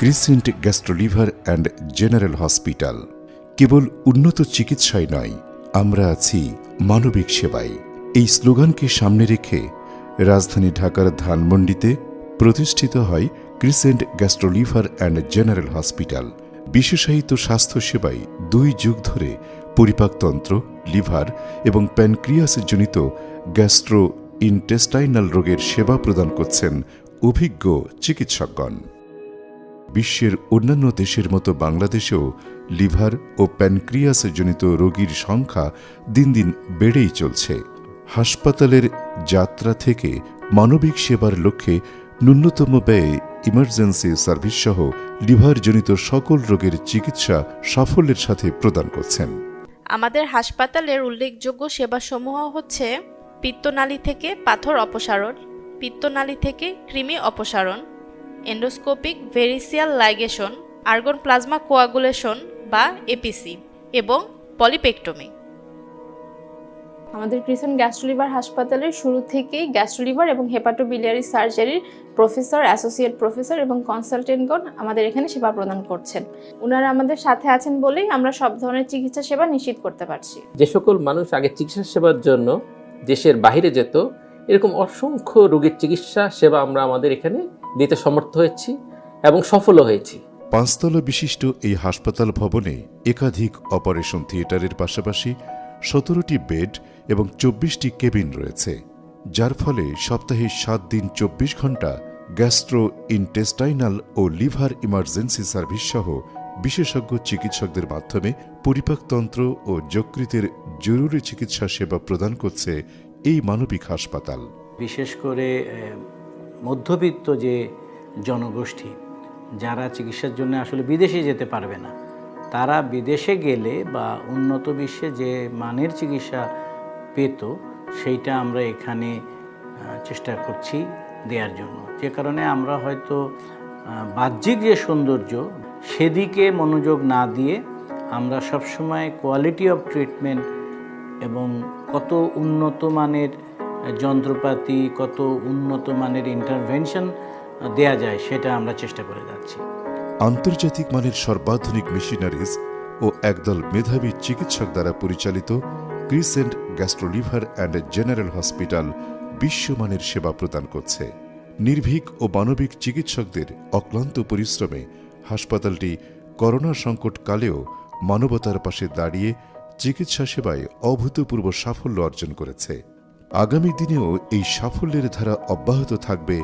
Crescent gastro liver and general hospital. কেবল উন্নত চিকিৎসায় নয়, আমরা আছি মানবিক সেবায়। এই স্লোগানকে সামনে রেখে রাজধানী ঢাকার ধানমন্ডিতে প্রতিষ্ঠিত হয় crescent gastro liver and general hospital. বিশেষায়িত স্বাস্থ্যসেবায় দুই যুগ ধরে পরিপাকতন্ত্র লিভার এবং প্যানক্রিয়াসজনিত গ্যাস্ট্রো ইনটেস্টাইনাল রোগের সেবা প্রদান করছেন অভিজ্ঞ চিকিৎসকগণ। বিশ্বের অন্যান্য দেশের মতো বাংলাদেশেও লিভার ও প্যানক্রিয়াসজনিত রোগীর সংখ্যা দিন দিন বেড়েই চলছে। হাসপাতালের যাত্রা থেকে মানবিক সেবার লক্ষ্যে ন্যূনতম ব্যয়ে ইমার্জেন্সি সার্ভিস সহ লিভারজনিত সকল রোগের চিকিৎসা সাফল্যের সাথে প্রদান করছেন। আমাদের হাসপাতালের উল্লেখযোগ্য সেবাসমূহ হচ্ছে পিত্তনালী থেকে পাথর অপসারণ, পিত্তনালী থেকে কৃমি অপসারণ endoscopic variceal ligation argon plasma coagulation বা এপিসি এবং পলিপেক্টমি আমাদের ক্রিসেন্ট গ্যাস্ট্রোলিভার হাসপাতালের শুরু থেকেই গ্যাস্ট্রোলিভার এবং হেপাটোবিলিয়ারি সার্জারির প্রফেসর অ্যাসোসিয়েট প্রফেসর এবং কনসালটেন্টগণ আমাদের এখানে সেবা প্রদান করছেন। ওনারা আমাদের সাথে আছেন বলেই আমরা সব ধরনের চিকিৎসা সেবা নিশ্চিত করতে পারছি। যে সকল মানুষ আগে চিকিৎসা সেবার জন্য দেশের বাইরে যেত এরকম অসংখ্য রোগীর চিকিৎসা, সেবা আমরা আমাদের এখানে দিতে সমর্থ হয়েছি এবং সফলও হয়েছি। পাঁচতলা বিশিষ্ট এই হাসপাতাল ভবনে একাধিক অপারেশন থিয়েটারের পাশাপাশি সতেরোটি বেড এবং চব্বিশটি কেবিন রয়েছে, যার ফলে সপ্তাহে সাত দিন চব্বিশ ঘণ্টা গ্যাস্ট্রো ইনটেস্টাইনাল ও লিভার ইমার্জেন্সি সার্ভিস সহ বিশেষজ্ঞ চিকিৎসকদের মাধ্যমে পরিপাকতন্ত্র ও যকৃতের জরুরি চিকিৎসা সেবা প্রদান করছে এই মানবিক হাসপাতাল। বিশেষ করে মধ্যবিত্ত যে জনগোষ্ঠী, যারা চিকিৎসার জন্য আসলে বিদেশে যেতে পারবে না, তারা বিদেশে গেলে বা উন্নত বিশ্বে যে মানের চিকিৎসা পেত, সেইটা আমরা এখানে চেষ্টা করছি দেওয়ার জন্য। যে কারণে আমরা হয়তো বাহ্যিক যে সৌন্দর্য, সেদিকে মনোযোগ না দিয়ে আমরা সবসময় কোয়ালিটি অফ ট্রিটমেন্ট এবং কত উন্নত মানের যন্ত্রপাতি, কত উন্নত মানের ইন্টারভেনশন দেয়া যায় সেটা আমরা চেষ্টা করে যাচ্ছি। আন্তর্জাতিক মানের সর্বাধুনিক মেশিনারিজ ও একদল মেধাবী চিকিৎসক দ্বারা পরিচালিত crescent gastro liver and general hospital বিশ্বমানের সেবা প্রদান করছে। নির্ভীক ও মানবিক চিকিৎসকদের অক্লান্ত পরিশ্রমে হাসপাতালটি করোনা সংকটকালেও মানবতার পাশে দাঁড়িয়ে চিকিৎসা সেবায় অভূতপূর্ব সাফল্য অর্জন করেছে। আগামী দিনেও এই সাফল্যের ধারা অব্যাহত থাকবে